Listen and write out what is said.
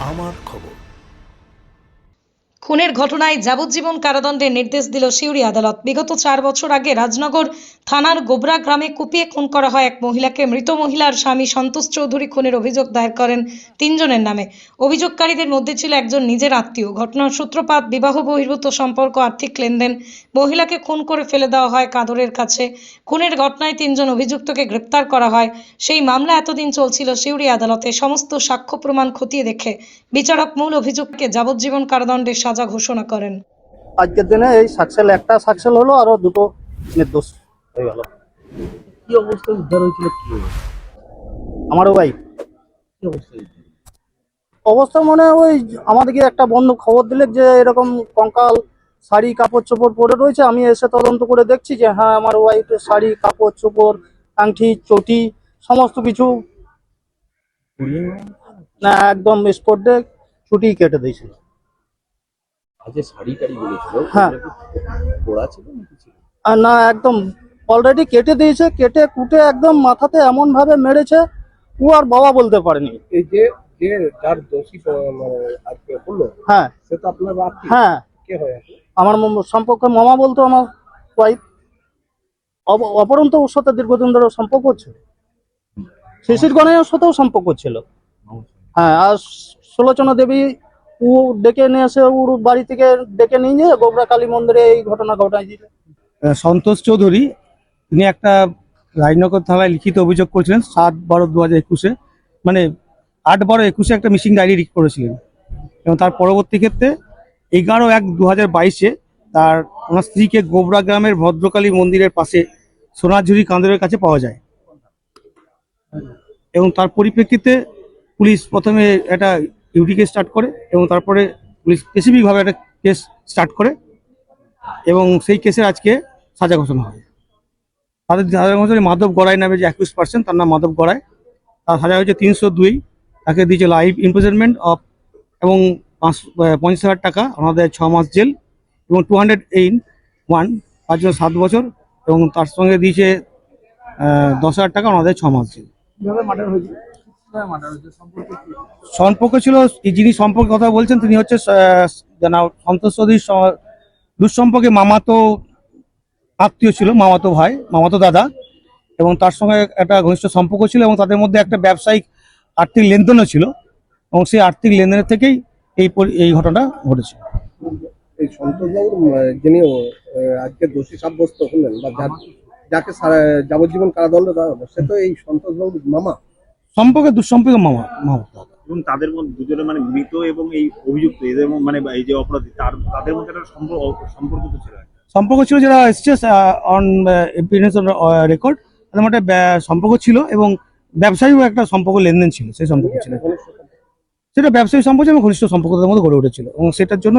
আমার খবর। খুনের ঘটনায় যাবজ্জীবন কারাদণ্ডের নির্দেশ দিল সিউড়ি আদালত। বিগত চার বছর আগে রাজনগর থানার গোবরা গ্রামে কুপিয়ে খুন করা হয় এক মহিলাকে। মৃত মহিলার স্বামী সন্তোষ চৌধুরী খুনের অভিযোগ দায়ের করেন তিনজনের নামে। অভিযোগকারীদের মধ্যে ছিল একজন নিজের আত্মীয়। ঘটনার সূত্রপাত, বিবাহ বহির্ভূত সম্পর্ক, আর্থিক লেনদেন, মহিলাকে খুন করে ফেলে দেওয়া হয় কাদরের কাছে। খুনের ঘটনায় তিনজন অভিযুক্তকে গ্রেপ্তার করা হয়। সেই মামলা এতদিন চলছিল সিউড়ি আদালতে। সমস্ত সাক্ষ্য প্রমাণ খতিয়ে দেখে বিচারক মূল অভিযোগকে যাবজ্জীবন কারাদণ্ডের সাজা ঘোষণা করেন। আজকের দিনে এই সাকসেল একটা সাকসেল হলো আরও দুটো নির্দোষ হয়ে গেল। কি অবস্থায় উদ্ধার হয়েছিল কি? আমারও ভাই। কি অবস্থায় অবস্থা মনে ওই আমাদেরকে একটা বন্ধু খবর দিলে যে এরকম কঙ্কাল শাড়ি কাপড় চোপড় পরে রয়েছে। আমি এসে তদন্ত করে দেখছি যে হ্যাঁ আমার ওয়াইফের শাড়ি কাপড় চোপড় আংটি চটি সমস্ত কিছু। না একদম স্পট ডে ছুটি কেটে দিয়েছিল। যে শাড়ি টাড়ি বলেছিল? হ্যাঁ। পোড়া ছিল নাকি ছিল? আর না একদম অলরেডি কেটে দিয়েছে কেটে কুটে একদম মাথাতে এমন ভাবে মেরেছে ও আর বাবা বলতে পারেনি। এই যে যে যার দোষী আজকে হলো হ্যাঁ। সে তো আপনার হ্যাঁ। কে হয় আমার সম্পর্কে মামা বলতো আমার ওয়াইফ অপরন্ত ওর সাথে দীর্ঘদিন ধরে সম্পর্ক ছিল শিশির গণের সাথেও সম্পর্ক ছিল। হ্যাঁ আর সুলোচনা দেবী ও ডেকে নিয়ে এসে ওর বাড়ি থেকে ডেকে নিয়ে গিয়ে গোবরা কালী মন্দিরে এই ঘটনা ঘটাই দিল সন্তোষ চৌধুরী, তিনি একটা রাজনগর থানায় লিখিত অভিযোগ করেছিলেন সাত বারো দু হাজার একুশে। মানে আট বারো একুশে একটা মিসিং ডায়েরি করেছিলেন। এবং তার পরবর্তী ক্ষেত্রে এগারো এক দু হাজার বাইশে তার ওনার স্ত্রীকে গোবরা গ্রামের ভদ্রকালী মন্দিরের পাশে সোনাঝুরি কান্দরের কাছে পাওয়া যায়। এবং তার পরিপ্রেক্ষিতে পুলিশ প্রথমে একটা ইউডি কেস স্টার্ট করে এবং তারপরে পুলিশ স্পেসিফিকভাবে একটা কেস স্টার্ট করে এবং সেই কেসের আজকে সাজা ঘোষণা হয়। তাদের সাজা ঘোষণা মাধব গড়াই নামে যে একুশ পার্সেন্ট তার নাম মাধব গড়াই। তার সাজা হয়েছে তিনশো দুই। তাকে দিয়েছে লাইভ ইমপ্রিজনমেন্ট অফ এবং পাঁচ পঞ্চাশ হাজার টাকা আমাদের ছ মাস জেল এবং টু হান্ড্রেড এইন ওয়ান তার জন্য সাত বছর এবং তার সঙ্গে দিয়েছে দশ হাজার টাকা আমাদের ছ মাস জেল। হয়েছে সম্পর্কে ছিল যিনি সম্পর্কে কথা বলছেন তিনি হচ্ছে সন্তোষ চৌধুরীর দুঃসম্পর্কে মামাতো আত্মীয় ছিল মামাতো ভাই মামাতো দাদা এবং তার সঙ্গে একটা ঘনিষ্ঠ সম্পর্ক ছিল এবং তাদের মধ্যে একটা ব্যবসায়িক আর্থিক লেনদেনও ছিল এবং সেই আর্থিক লেনদেনের থেকেই এই পরি- এই ঘটনা ঘটেছে। এই সন্তোষবাবুর যিনি আজকে দোষী সাব্যস্ত হলেন বা যার যাকে যাবজ্জীবন কারাদণ্ড দেওয়া হলো সে তো এই সন্তোষবাবুর মামা। সম্পর্কে দুঃসম্পর্কে মামা মামা এবং তাদের মধ্যে দুজনে মানে মৃত এবং এই অভিযুক্ত এদের মানে এই যে অপরাধী তার তাদের মধ্যে একটা সম্পর্ক তো ছিল। সম্পর্ক ছিল যেটা এসছে অন এভিডেন্স রেকর্ড তাদের মধ্যে সম্পর্ক ছিল এবং ব্যবসায়ীও একটা সম্পর্ক লেনদেন ছিল সেই সম্পর্ক ছিল সেটা ব্যবসায়ী সম্পর্ক এবং ঘনিষ্ঠ সম্পর্ক তাদের মধ্যে গড়ে উঠেছিল এবং সেটার জন্য